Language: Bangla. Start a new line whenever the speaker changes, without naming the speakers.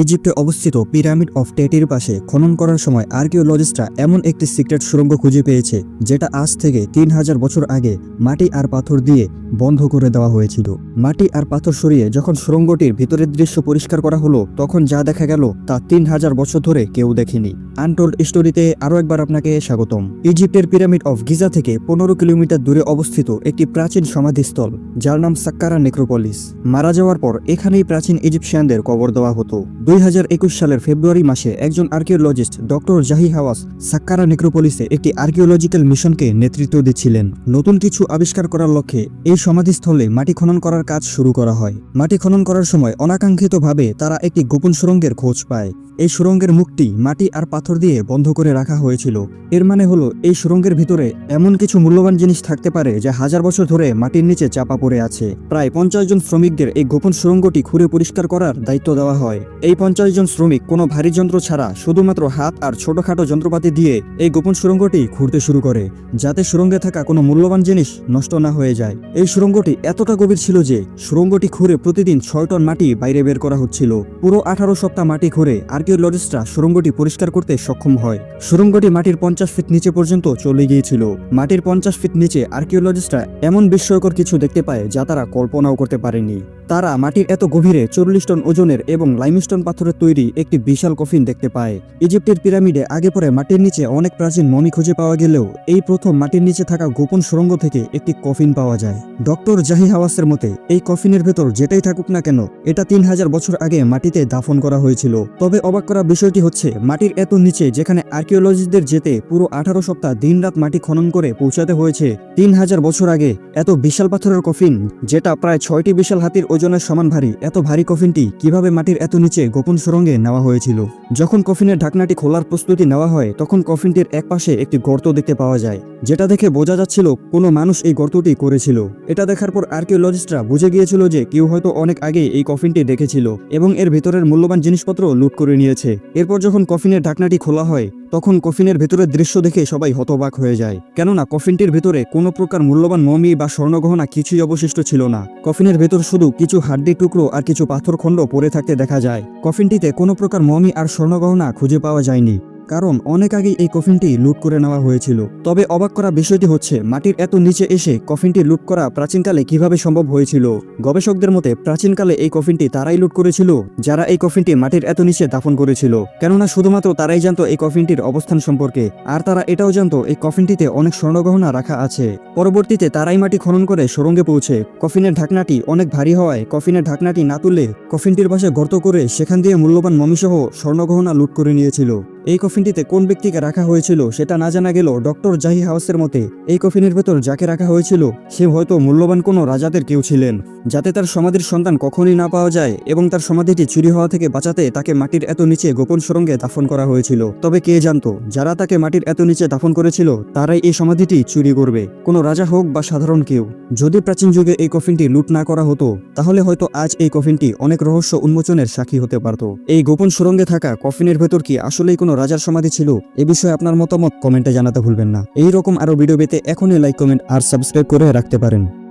ইজিপ্টে অবস্থিত পিরামিড অফ টেটির পাশে খনন করার সময় আর্কিওলজিস্টরা এমন একটি সিক্রেট সুড়ঙ্গ খুঁজে পেয়েছে, যেটা আজ থেকে তিন হাজার বছর আগে মাটি আর পাথর দিয়ে বন্ধ করে দেওয়া হয়েছিল। মাটি আর পাথর সরিয়ে যখন সুড়ঙ্গটির ভিতরের দৃশ্য পরিষ্কার করা হলো, তখন যা দেখা গেল তা তিন হাজার বছর ধরে কেউ দেখেনি। আনটোল্ড স্টোরিতে আরও একবার আপনাকে স্বাগতম। ইজিপ্টের পিরামিড অফ গিজা থেকে পনেরো কিলোমিটার দূরে অবস্থিত একটি প্রাচীন সমাধিস্থল, যার নাম সাক্কারা নেক্রোপলিস। মারা যাওয়ার পর এখানেই প্রাচীন ইজিপশিয়ানদের কবর দেওয়া হতো। দুই হাজার একুশ সালের ফেব্রুয়ারি মাসে একজন archaeologist doctor Zahi Hawass Saqqara নেক্রোপলিসে একটি আর্কিওলজিক্যাল মিশনকে নেতৃত্ব দিচ্ছিলেন। নতুন কিছু আবিষ্কার করার লক্ষ্যে এই সমাধিস্থলে মাটি খনন করার কাজ শুরু করা হয়। মাটি খনন করার সময় অনাকাঙ্ক্ষিতভাবে তারা একটি গোপন সুরঙ্গের খোঁজ পায়। এই সুড়ঙ্গের মুখটি মাটি আর পাথর দিয়ে বন্ধ করে রাখা হয়েছিল। এর মানে হলো, এই সুড়ঙ্গের ভিতরে এমন কিছু মূল্যবান জিনিস থাকতে পারে যা হাজার বছর ধরে মাটির নিচে চাপা পড়ে আছে। প্রায় পঞ্চাশ জন শ্রমিকদের এই গোপন সুরঙ্গটি খুঁড়ে পরিষ্কার করার দায়িত্ব দেওয়া হয়। এই পঞ্চাশ জন শ্রমিক কোনো ভারী যন্ত্র ছাড়া শুধুমাত্র হাত আর ছোটখাটো যন্ত্রপাতি দিয়ে এই গোপন সুড়ঙ্গটি খুঁড়তে শুরু করে, যাতে সুড়ঙ্গে থাকা কোনো মূল্যবান জিনিস নষ্ট না হয়ে যায়। এই সুড়ঙ্গটি এতটা গভীর ছিল যে সুড়ঙ্গটি খুঁড়ে প্রতিদিন ছয় টন মাটি বাইরে বের করা হচ্ছিল। পুরো আঠারো সপ্তাহ মাটি খুঁড়ে আর্কিওলজিস্টরা সুড়ঙ্গটি পরিষ্কার করতে সক্ষম হয়। সুড়ঙ্গটি মাটির পঞ্চাশ ফিট নিচে পর্যন্ত চলে গিয়েছিল। মাটির পঞ্চাশ ফিট নিচে আর্কিওলজিস্টরা এমন বিস্ময়কর কিছু দেখতে পায় যা তারা কল্পনাও করতে পারেনি। তারা মাটির এত গভীরে চল্লিশ টন ওজনের এবং লাইমস্টোন পাথরের তৈরি একটি বিশাল কফিন দেখতে পায়। ইজিপ্টের পিরামিডে আগে পরে মাটির নিচে অনেক প্রাচীন মমি খুঁজে পাওয়া গেলেও এই প্রথম মাটির নিচে থাকা গোপন সুড়ঙ্গ থেকে একটি কফিন পাওয়া যায়। ডক্টর জাহি হাওয়াসের মতে, এই কফিনের ভেতর যেটাই থাকুক না কেন, এটা তিন হাজার বছর আগে মাটিতে দাফন করা হয়েছিল। তবে অবাক করা বিষয়টি হচ্ছে, মাটির এত নিচে যেখানে আর্কিওলজিস্টদের যেতে পুরো আঠারো সপ্তাহ দিনরাত মাটি খনন করে পৌঁছাতে হয়েছে, তিন হাজার বছর আগে এত বিশাল পাথরের কফিন, যেটা প্রায় ছয়টি বিশাল হাতির ওজনের সমান ভারী, এত ভারী কফিনটি কীভাবে মাটির এত নিচে গোপন সুরঙ্গে নেওয়া হয়েছিল? যখন কফিনের ঢাকনাটি খোলার প্রস্তুতি নেওয়া হয়, তখন কফিনটির একপাশে একটি গর্ত দেখতে পাওয়া যায়, যেটা দেখে বোঝা যাচ্ছিল কোনো মানুষ এই গর্তটি করেছিল। এটা দেখার পর আর্কিওলজিস্টরা বুঝে গিয়েছিল যে কেউ হয়তো অনেক আগে এই কফিনটি দেখেছিল এবং এর ভেতরের মূল্যবান জিনিসপত্র লুট করে নিয়েছে। এরপর যখন কফিনের ঢাকনাটি খোলা হয় তখন কফিনের ভেতরের দৃশ্য দেখে সবাই হতবাক হয়ে যায়। কেননা কফিনটির ভেতরে কোনো প্রকার মূল্যবান মমি বা স্বর্ণগহনা কিছুই অবশিষ্ট ছিল না। কফিনের ভেতর শুধু কিছু হাড্ডি টুকরো আর কিছু পাথর খণ্ড পড়ে থাকতে দেখা যায়। কফিনটিতে কোনো প্রকার মমি আর স্বর্ণগহনা খুঁজে পাওয়া যায়নি। কারণ অনেক আগেই এই কফিনটি লুট করে নেওয়া হয়েছিল। তবে অবাক করা বিষয়টি হচ্ছে, মাটির এত নিচে এসে কফিনটি লুট করা প্রাচীনকালে কীভাবে সম্ভব হয়েছিল? গবেষকদের মতে, প্রাচীনকালে এই কফিনটি তারাই লুট করেছিল, যারা এই কফিনটি মাটির এত নিচে দাফন করেছিল। কেননা শুধুমাত্র তারাই জানতো এই কফিনটির অবস্থান সম্পর্কে, আর তারা এটাও জানতো এই কফিনটিতে অনেক স্বর্ণগহনা রাখা আছে। পরবর্তীতে তারাই মাটি খনন করে সুরঙ্গে পৌঁছে, কফিনের ঢাকনাটি অনেক ভারী হওয়ায় কফিনের ঢাকনাটি না তুললে কফিনটির পাশে গর্ত করে সেখান দিয়ে মূল্যবান মমিসহ স্বর্ণগহনা লুট করে নিয়েছিল। এই কফিনটিতে কোন ব্যক্তিকে রাখা হয়েছিল সেটা না জানা গেল ডক্টর জাহি হাউসের মতে, এই কফিনের ভেতর যাকে রাখা হয়েছিল, সে হয়তো মূল্যবান কোনো রাজাদের কেউ ছিলেন। যাতে তার সমাধির সন্তান কখনই না পাওয়া যায় এবং তার সমাধিটি চুরি হওয়া থেকে বাঁচাতে তাকে মাটির এত নিচে গোপন সুরঙ্গে দাফন করা হয়েছিল। তবে কে জানতো, যারা তাকে মাটির এত নিচে দাফন করেছিল, তারাই এই সমাধিটি চুরি করবে। কোনো রাজা হোক বা সাধারণ কেউ। যদি প্রাচীন যুগে এই কফিনটি লুট না করা হতো, তাহলে হয়তো আজ এই কফিনটি অনেক রহস্য উন্মোচনের সাক্ষী হতে পারত। এই গোপন সুরঙ্গে থাকা কফিনের ভেতর কি আসলেই কোনো রাজার সমাধি ছিল, এ বিষয়ে আপনার মতামত কমেন্টে জানাতে ভুলবেন না। এই রকম আরও ভিডিও পেতে এখনই লাইক, কমেন্ট আর সাবস্ক্রাইব করে রাখতে পারেন।